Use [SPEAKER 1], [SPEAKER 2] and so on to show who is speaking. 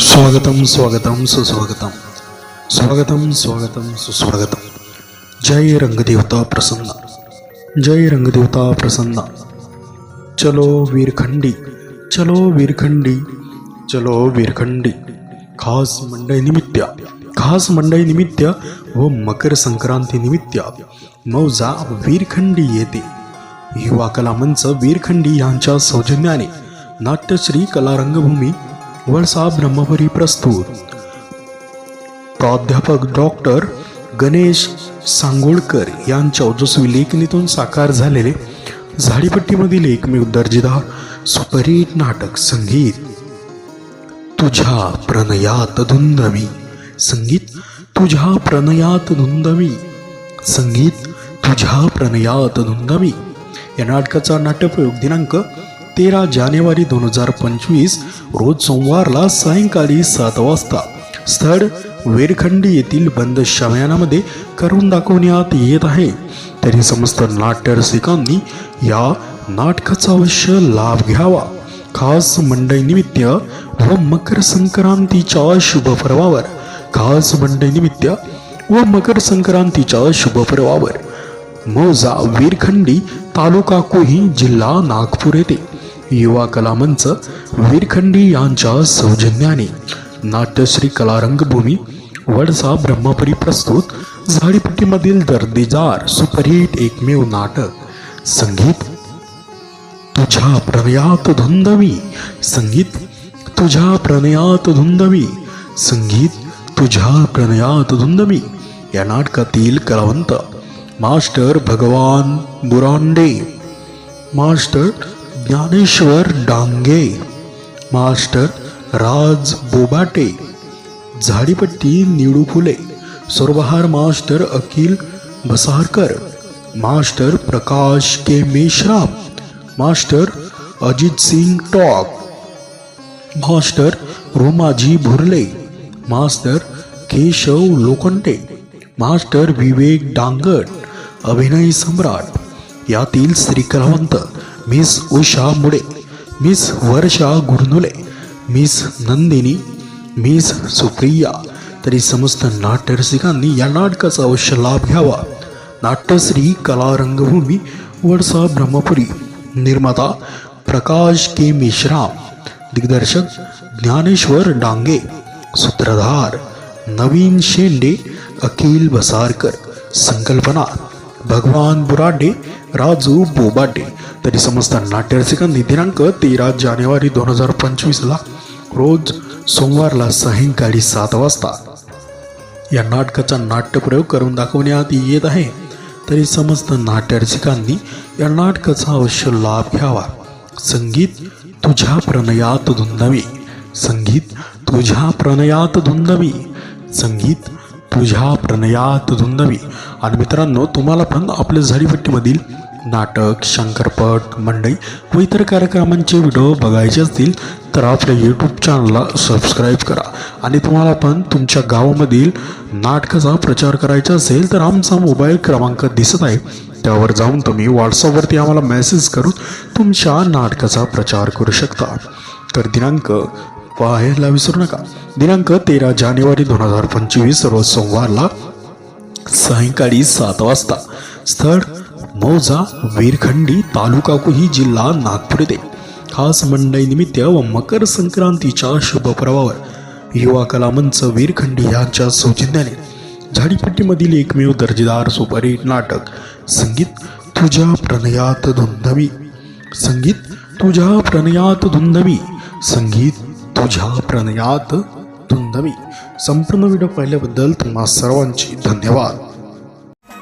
[SPEAKER 1] स्वागतम स्वागतम सुस्वागतम. स्वागतम स्वागतम सुस्वागतम. जय रंगदेवता प्रसन्न. जय रंगदेवता प्रसन्न. चलो वीरखंडी चलो वीरखंडी चलो वीरखंडी. खास मंडई निमित्त खास मंडई निमित्त व हो मकर संक्रांती निमित्त मौजा वीरखंडी येते. युवा कला मंच वीरखंडी यांच्या सौजन्याने. नाट्यश्री कला रंगभूमी वळसा ब्रह्मपुरी प्रस्तुत. प्राध्यापक डॉक्टर गणेश सांगोळकर यांच्या ओजस्वी लेखणीतून साकार झालेले झाडीपट्टीमधील एकमेव दर्जेदार सुपरहिट नाटक संगीत. तुझ्या प्रणयात धुंदवी. संगीत तुझ्या प्रणयात धुंदवी. संगीत तुझ्या प्रणयात धुंदवी. या नाटकाचा नाट्यप्रयोग दिनांक तेरा जानेवारी दोन हजार पंचवीस रोज सोमवारला सायंकाळी सात वाजता. स्थळ वेरखंडी येथील बंद शमयानामध्ये करून दाखवण्यात येत आहे. तरी समस्त नाट्यरसिकांनी या नाटकाचा अवश्य लाभ घ्यावा. खास मंडई निमित्त व मकर संक्रांतीच्या शुभ पर्वावर. खास मंडई निमित्त व मकर संक्रांतीच्या शुभ पर्वावर. मौजा वीरखंडी तालुका कोही जिल्हा नागपूर येथे. युवा कलामंच वीरखंडी यांच्या सौजन्याने नाट्यश्री कला रंगभूमी वडसा ब्रह्मपुरी प्रस्तुत झाडीपट्टीमधील दर्दीजार सुपरहिट एकमेव नाटक संगीत तुझ्या प्रणयात धुंदवी संगीत तुझ्या प्रणयात धुंदवी संगीत तुझ्या प्रणयात धुंदवी या नाटकातील कलावंत master Bhagwan Burande master Dnyaneshwar Dange master Raj Bobate Zadipatti Nidu फुले सर्वहार master Akhil Bhasarkar master Prakash K Meshram master Ajit Singh Tak master Romaji Bhurle master Keshav Lokhande master Vivek Dangat अभिनय सम्राट यातील स्त्री miss Usha Mude miss Varsha Gurnule miss Nandini miss Supriya तरी समस्त नाट्यरसिकांनी या नाटकाचा अवश्य लाभ घ्यावा. नाट्यश्री कला रंगभूमी वडसा ब्रह्मपुरी निर्माता प्रकाश के मिश्रा दिग्दर्शक ज्ञानेश्वर डांगे सूत्रधार नवीन शेंडे अखिल बसारकर संकल्पना भगवान बुराडे राजू बोबाडे तरी समस्त नाट्यरसिकांनी दिनांक तेरा जानेवारी दोन हजार पंचवीसला रोज सोमवारला सायंकाळी सात वाजता या नाटकाचा नाट्यप्रयोग करून दाखवण्यात येत आहे. तरी समस्त नाट्यरसिकांनी या नाटकाचा अवश्य लाभ घ्यावा. संगीत तुझ्या प्रणयात धुंदवी संगीत तुझ्या प्रणयात धुंदवी संगीत तुझ्या प्रणयात धुंदवी आणि मित्रांनो तुम्हाला पण आपल्या झाडीपट्टीमधील नाटक शंकरपट मंडई व इतर कार्यक्रमांचे व्हिडिओ बघायचे असतील तर आपल्या यूट्यूब चॅनलला सबस्क्राईब करा. आणि तुम्हाला पण तुमच्या गावामधील नाटकाचा प्रचार करायचा असेल तर आमचा मोबाईल क्रमांक दिसत आहे. त्यावर जाऊन तुम्ही व्हॉट्सअपवरती आम्हाला मेसेज करून तुमच्या नाटकाचा प्रचार करू शकता. तर दिनांक पाहायला विसरू नका. दिनांक तेरा जानेवारी दोन हजार पंचवीस रोज सोमवारला सायंकाळी सात वाजता. स्थळ मौजा वीरखंडी तालुका कुही जिल्हा नागपूर येथे खास मंडई निमित्त व मकर संक्रांतीच्या शुभ युवा कला मंच वीरखंडी यांच्या सौजन्याने झाडीपट्टीमधील एकमेव दर्जेदार सुपरहिट नाटक संगीत तुझ्या प्रणयात धुंदवी. संगीत तुझ्या प्रणयात धुंदवी. संगीत तुझ्या प्रणयात धुंदवी. संपूर्ण व्हिडिओ पाहिल्याबद्दल तुम्हा सर्वांची धन्यवाद.